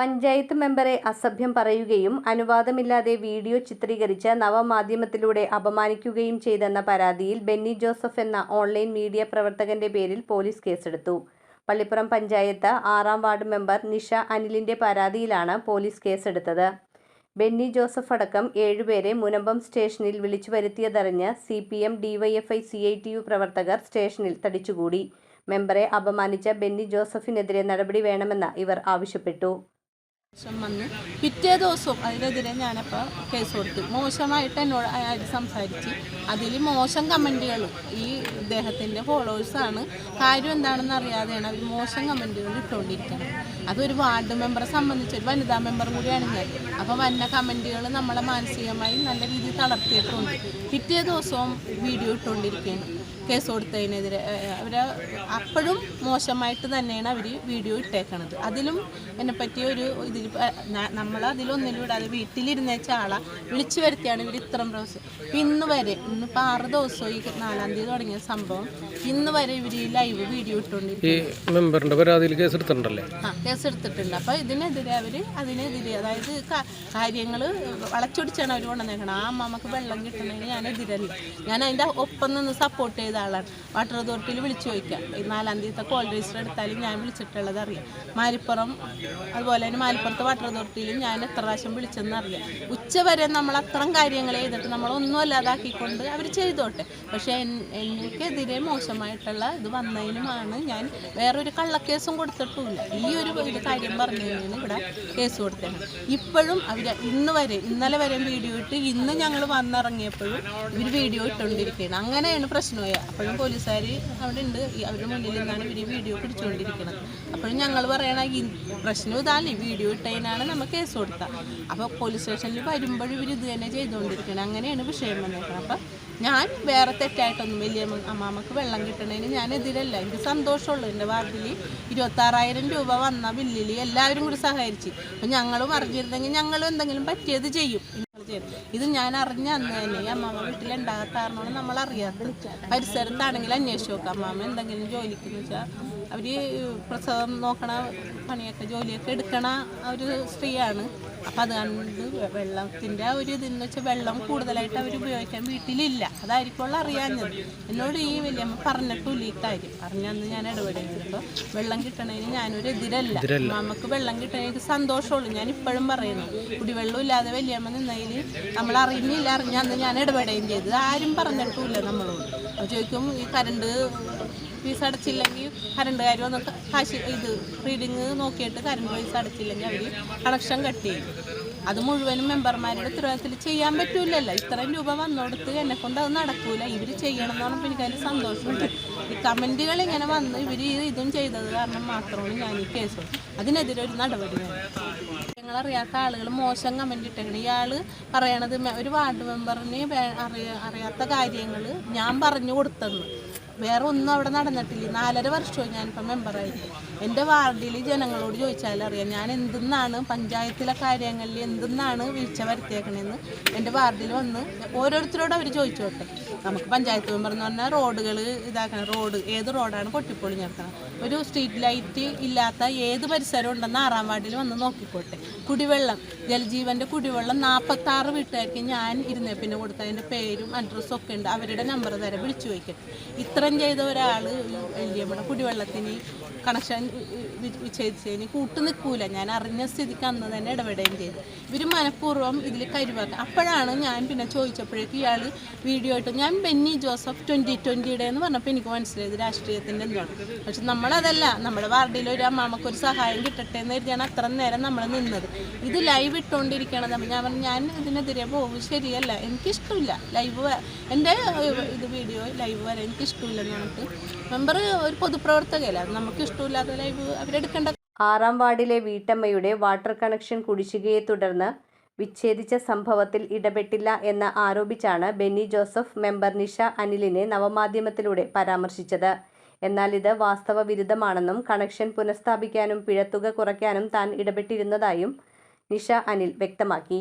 പഞ്ചായത്ത് മെമ്പറെ അസഭ്യം പറയുകയും അനുവാദമില്ലാതെ വീഡിയോ ചിത്രീകരിച്ച് നവമാധ്യമത്തിലൂടെ അപമാനിക്കുകയും ചെയ്തെന്ന പരാതിയിൽ ബെന്നി ജോസഫ് എന്ന ഓൺലൈൻ മീഡിയ പ്രവർത്തകന്റെ പേരിൽ പോലീസ് കേസെടുത്തു. പള്ളിപ്പുറം പഞ്ചായത്ത് ആറാം വാർഡ് മെമ്പർ നിഷ അനിലിന്റെ പരാതിയിലാണ് പോലീസ് കേസെടുത്തത്. ബെന്നി ജോസഫ് അടക്കം ഏഴുപേരെ മുനമ്പം സ്റ്റേഷനിൽ വിളിച്ചു വരുത്തിയതറിഞ്ഞ് C P M DYFI C I T U പ്രവർത്തകർ സ്റ്റേഷനിൽ തടിച്ചുകൂടി. മെമ്പറെ അപമാനിച്ച ബെന്നി ജോസഫിനെതിരെ നടപടി വേണമെന്ന് ഇവർ ആവശ്യപ്പെട്ടു. ശേഷം വന്ന് പിറ്റേ ദിവസവും അതിനെതിരെ ഞാനപ്പോൾ കേസ് കൊടുത്തു. മോശമായിട്ട് എന്നോട് അയാൾ സംസാരിച്ച്. അതിൽ മോശം കമന്റുകൾ ഈ ഇദ്ദേഹത്തിന്റെ ഫോളോവേഴ്സാണ് കാര്യം എന്താണെന്ന് അറിയാതെയാണ് അവർ മോശം കമന്റുകൾ ഇട്ടുകൊണ്ടിരിക്കുന്നത് അതൊരു വാർഡ് മെമ്പറെ സംബന്ധിച്ച് ഒരു വനിതാ മെമ്പർ കൂടിയാണ് ഞാൻ. അപ്പോൾ വന്ന കമന്റുകൾ നമ്മളെ മാനസികമായി നല്ല രീതിയിൽ തളർത്തിയിട്ടുണ്ട്. പിറ്റേ ദിവസവും വീഡിയോ ഇട്ടുകൊണ്ടിരിക്കുകയാണ് കേസ് കൊടുത്തതിനെതിരെ അവർ അപ്പോഴും മോശമായിട്ട് തന്നെയാണ് അവർ വീഡിയോ ഇട്ടേക്കണത്. അതിലും എന്നെ പറ്റിയ ഒരു ഇതിൽ നമ്മൾ അതിലൊന്നിലും ഇടാതെ വീട്ടിലിരുന്നേച്ച ആളെ. വിളിച്ചു വരുത്തിയാണ് ഇവർ ഇത്രയും പ്രാവശ്യം. ഇപ്പം ഇന്ന് വരെ ഇന്നിപ്പോൾ ആറ് ദിവസവും ഈ നാലാം തീയതി തുടങ്ങിയ സംഭവം. ഇന്ന് വരെ ഇവർ ഈ ലൈവ് വീഡിയോ ഇട്ടുകൊണ്ടിരിക്കും മെമ്പറിന്റെ പരാതിയിൽ കേസ് എടുത്തിട്ടുണ്ടല്ലേ? ആ കേസ് എടുത്തിട്ടുണ്ട്. അപ്പോൾ ഇതിനെതിരെ അവർ അതിനെതിരെ അതായത് കാര്യങ്ങൾ വളച്ചൊടിച്ചാണ് അവർ കൊണ്ടുവന്നേക്കണം ആ അമ്മമ്മക്ക് വെള്ളം കിട്ടണമെങ്കിൽ ഞാൻ എതിരല്ല ഞാൻ അതിന്റെ ഒപ്പം നിന്ന് സപ്പോർട്ട് ചെയ്ത ആളാണ്. വാട്ടർ അതോറിറ്റിയിൽ വിളിച്ചു ചോദിക്കാം ഈ നാലാം തീയതി കോൾ രജിസ്റ്റർ എടുത്താലും ഞാൻ വിളിച്ചിട്ടുള്ളത് അറിയാം. മാലിപ്പുറം അതുപോലെ തന്നെ മാലിപ്പുറത്തെ വാട്ടർ അതോറിറ്റിയിലും ഞാൻ എത്ര പ്രാവശ്യം വിളിച്ചെന്ന് അറിയാം. ഉച്ചവരെ നമ്മൾ അത്രയും കാര്യങ്ങൾ ചെയ്തിട്ട് നമ്മൾ നമ്മളൊന്നും അല്ലാതാക്കിക്കൊണ്ട് അവർ ചെയ്തോട്ടെ. പക്ഷേ എനിക്കെതിരെ മോശമായിട്ടുള്ള ഇത് വന്നതിനുമാണ് ഞാൻ വേറൊരു കള്ളക്കേസും കൊടുത്തിട്ടുമില്ല. ഈ ഒരു കാര്യം കാര്യം പറഞ്ഞതിന് ഇവിടെ കേസ് കൊടുത്തത്. ഇപ്പോഴും അവർ ഇന്ന് വരെ ഇന്നലെ വരെ വീഡിയോ ഇട്ട് ഇന്ന് ഞങ്ങൾ വന്നിറങ്ങിയപ്പോഴും ഇവർ വീഡിയോ ഇട്ടുകൊണ്ടിരിക്കുകയാണ്. അങ്ങനെയാണ് പ്രശ്നമായി അപ്പോഴും പോലീസുകാർ അവിടെ ഉണ്ട്. അവരുടെ മുന്നിൽ നിന്നാണ് ഇവർ വീഡിയോ പിടിച്ചുകൊണ്ടിരിക്കുന്നത്. അപ്പോഴും ഞങ്ങൾ പറയണ പ്രശ്നം ഇതാണ് വീഡിയോ ഇട്ടതിനാണ് നമ്മൾ കേസ് കൊടുത്തത്. അപ്പോൾ പോലീസ് സ്റ്റേഷനിൽ വരുമ്പോഴും ഇവർ ഇത് തന്നെ ചെയ്തുകൊണ്ടിരിക്കണം അങ്ങനെയാണ് വിഷയം വന്നേക്കുന്നത് അപ്പം ഞാൻ വേറെ തെറ്റായിട്ടൊന്നും വലിയ അമ്മ- അമ്മാമ്മക്ക് വെള്ളം കിട്ടണതിന് ഞാൻ എതിരല്ല എനിക്ക് സന്തോഷമുള്ളൂ. എന്റെ വാർഡിൽ ഇരുപത്താറായിരം രൂപ വന്ന ബില്ലിൽ എല്ലാവരും കൂടി സഹകരിച്ച്. അപ്പം ഞങ്ങളും അറിഞ്ഞിരുന്നെങ്കിൽ ഞങ്ങളും എന്തെങ്കിലും പറ്റിയത് ചെയ്യും. ഇത് ഞാൻ അറിഞ്ഞ അന്ന് തന്നെ ഈ അമ്മാമ്മ വീട്ടിലുണ്ടാകാത്ത കാരണമാണ് നമ്മൾ അറിയാത്തത് പരിസരത്താണെങ്കിൽ അന്വേഷിച്ച് നോക്കാം. അമ്മാമ്മ എന്തെങ്കിലും ജോലിക്ക് വെച്ചാൽ അവർ പ്രസവം നോക്കണ പണിയൊക്കെ ജോലിയൊക്കെ എടുക്കണ ഒരു സ്ത്രീയാണ്. അപ്പം അതുകൊണ്ട് കണ്ട് വെള്ളത്തിന്റെ ആ ഒരു ഇതെന്ന് വെച്ചാൽ വെള്ളം കൂടുതലായിട്ട് അവർ ഉപയോഗിക്കാൻ വീട്ടിലില്ല. അതായിരിക്കുമല്ലോ അറിയാഞ്ഞത്. എന്നോട് ഈ വലിയമ്മ പറഞ്ഞിട്ടില്ല ഈ കാര്യം പറഞ്ഞു ഞാൻ ഇടപെടുന്നത് അപ്പോൾ വെള്ളം കിട്ടണതിന് ഞാനൊരു എതിരല്ല. നമുക്ക് വെള്ളം കിട്ടണതിന് സന്തോഷമുള്ളൂ ഞാൻ ഇപ്പോഴും പറയുന്നു കുടിവെള്ളം ഇല്ലാതെ വലിയമ്മ നിന്നതിൽ നമ്മൾ അറിഞ്ഞില്ല അറിഞ്ഞന്ന് ഞാൻ ഇടപെടുകയും ചെയ്തത്. ആരും പറഞ്ഞിട്ടുമില്ല നമ്മളോട്. ചോദിക്കും ഈ കറണ്ട് ഫീസ് അടച്ചില്ലെങ്കിൽ കറണ്ടുകാർ വന്ന് കാശ് ഇത് റീഡിങ് നോക്കിയിട്ട് കറണ്ട് ഫീസ് അടച്ചില്ലെങ്കിൽ അവർ കണക്ഷൻ കട്ട് ചെയ്യും. അത് മുഴുവനും മെമ്പർമാരുടെ ഉത്തരവാദിത്തത്തിൽ ചെയ്യാൻ പറ്റൂലല്ലോ. ഇത്രയും രൂപ വന്നോടുത്ത് എന്നെ കൊണ്ട് അത് നടക്കൂല. ഇവർ ചെയ്യണം എന്ന് പറഞ്ഞപ്പോൾ എനിക്ക് സന്തോഷമുണ്ട്. ഈ കമന്റുകൾ ഇങ്ങനെ വന്ന് ഇവർ ഇതും ചെയ്തത് കാരണം മാത്രമാണ് ഞാൻ ഈ കേസ്. അതിനെതിരെ ഒരു നടപടി വേണം. ഞങ്ങളറിയാത്ത ആളുകൾ മോശം കമന്റ് ഇട്ടേക്കണം ഇയാൾ പറയണത് ഒരു വാർഡ് മെമ്പറിന് അറിയ അറിയാത്ത കാര്യങ്ങൾ ഞാൻ പറഞ്ഞു കൊടുത്തെന്ന്. വേറെ ഒന്നും അവിടെ നടന്നിട്ടില്ല. നാലര വർഷമായി ഞാനിപ്പോൾ മെമ്പറായിട്ട് എന്റെ വാർഡിൽ ജനങ്ങളോട് ചോദിച്ചാൽ അറിയാം ഞാൻ എന്തെന്നാണ് പഞ്ചായത്തിലെ കാര്യങ്ങളിൽ എന്തെന്നാണ് വീഴ്ച വരുത്തിയേക്കണേന്ന്? എന്റെ വാർഡിൽ വന്ന് ഓരോരുത്തരോട് അവർ ചോദിച്ചോട്ടെ. നമുക്ക് പഞ്ചായത്ത് മെമ്പർ എന്ന് പറഞ്ഞാൽ റോഡുകൾ ഇതാക്കണം റോഡ് ഏത് റോഡാണ് പൊട്ടിപ്പൊളിഞ്ഞെടുക്കണം ഒരു സ്ട്രീറ്റ് ലൈറ്റ് ഇല്ലാത്ത ഏത് പരിസരം ഉണ്ടെന്ന് ആറാം വാർഡിൽ വന്ന് നോക്കിക്കോട്ടെ. കുടിവെള്ളം ജലജീവന്റെ കുടിവെള്ളം നാൽപ്പത്താറ് വീട്ടുകാർക്ക് ഞാൻ ഇരുന്നേ പിന്നെ കൊടുത്ത അതിന്റെ പേരും അഡ്രസ്സും ഒക്കെ ഉണ്ട് അവരുടെ നമ്പർ തരെ വിളിച്ചു ചോദിക്കട്ടെ. ഇത്രയും ചെയ്ത ഒരാൾ വലിയമ്മയുടെ കുടിവെള്ളത്തിന് കണക്ഷൻ വിച്ഛേദിച്ചതിന് കൂട്ടു നിൽക്കൂല. ഞാൻ അറിഞ്ഞ സ്ഥിതിക്ക് അന്ന് തന്നെ ഇടപെടുകയും ചെയ്തു. ഇവർ മനഃപൂർവം ഇതിൽ കരുവാക്കുക അപ്പോഴാണ് ഞാൻ പിന്നെ ചോദിച്ചപ്പോഴേക്ക് ഇയാൾ വീഡിയോ ഇട്ട്. ഞാൻ ബെന്നി ജോസഫ് ട്വന്റി ട്വന്റിയുടെ എന്ന് പറഞ്ഞപ്പോൾ എനിക്ക് മനസ്സിലായത് രാഷ്ട്രീയത്തിന്റെ എന്താണ് പക്ഷെ നമ്മളതല്ല. നമ്മുടെ വാർഡിൽ ഒരു അമ്മാമ്മക്കൊരു സഹായം കിട്ടട്ടെ എന്ന് കരുതിയാണ് അത്ര നേരം നമ്മൾ നിന്നത്. ഇത് ലൈവ് ഇട്ടുകൊണ്ടിരിക്കണത് ഞാൻ പറഞ്ഞു ഞാൻ ഇതിനെതിരെ പോകും ശരിയല്ല. എനിക്കിഷ്ടമില്ല. ലൈവ് എന്റെ ഇത് വീഡിയോ ലൈവ് വരെ എനിക്കിഷ്ടമില്ലെന്ന് പറഞ്ഞിട്ട് മെമ്പർ ഒരു പൊതുപ്രവർത്തകയല്ല? നമുക്കിഷ്ടമില്ലാത്ത ആറാം വാർഡിലെ വീട്ടമ്മയുടെ വാട്ടർ കണക്ഷൻ കുടിശ്ശികയെ തുടർന്ന് വിച്ഛേദിച്ച സംഭവത്തിൽ ഇടപെട്ടില്ല എന്ന് ആരോപിച്ചാണ് ബെന്നി ജോസഫ് മെമ്പർ നിഷ അനിലിനെ നവമാധ്യമത്തിലൂടെ പരാമർശിച്ചത്. എന്നാൽ ഇത് വാസ്തവ വിരുദ്ധമാണെന്നും കണക്ഷൻ പുനഃസ്ഥാപിക്കാനും പിഴത്തുക കുറയ്ക്കാനും താൻ ഇടപെട്ടിരുന്നതായും നിഷ അനിൽ വ്യക്തമാക്കി.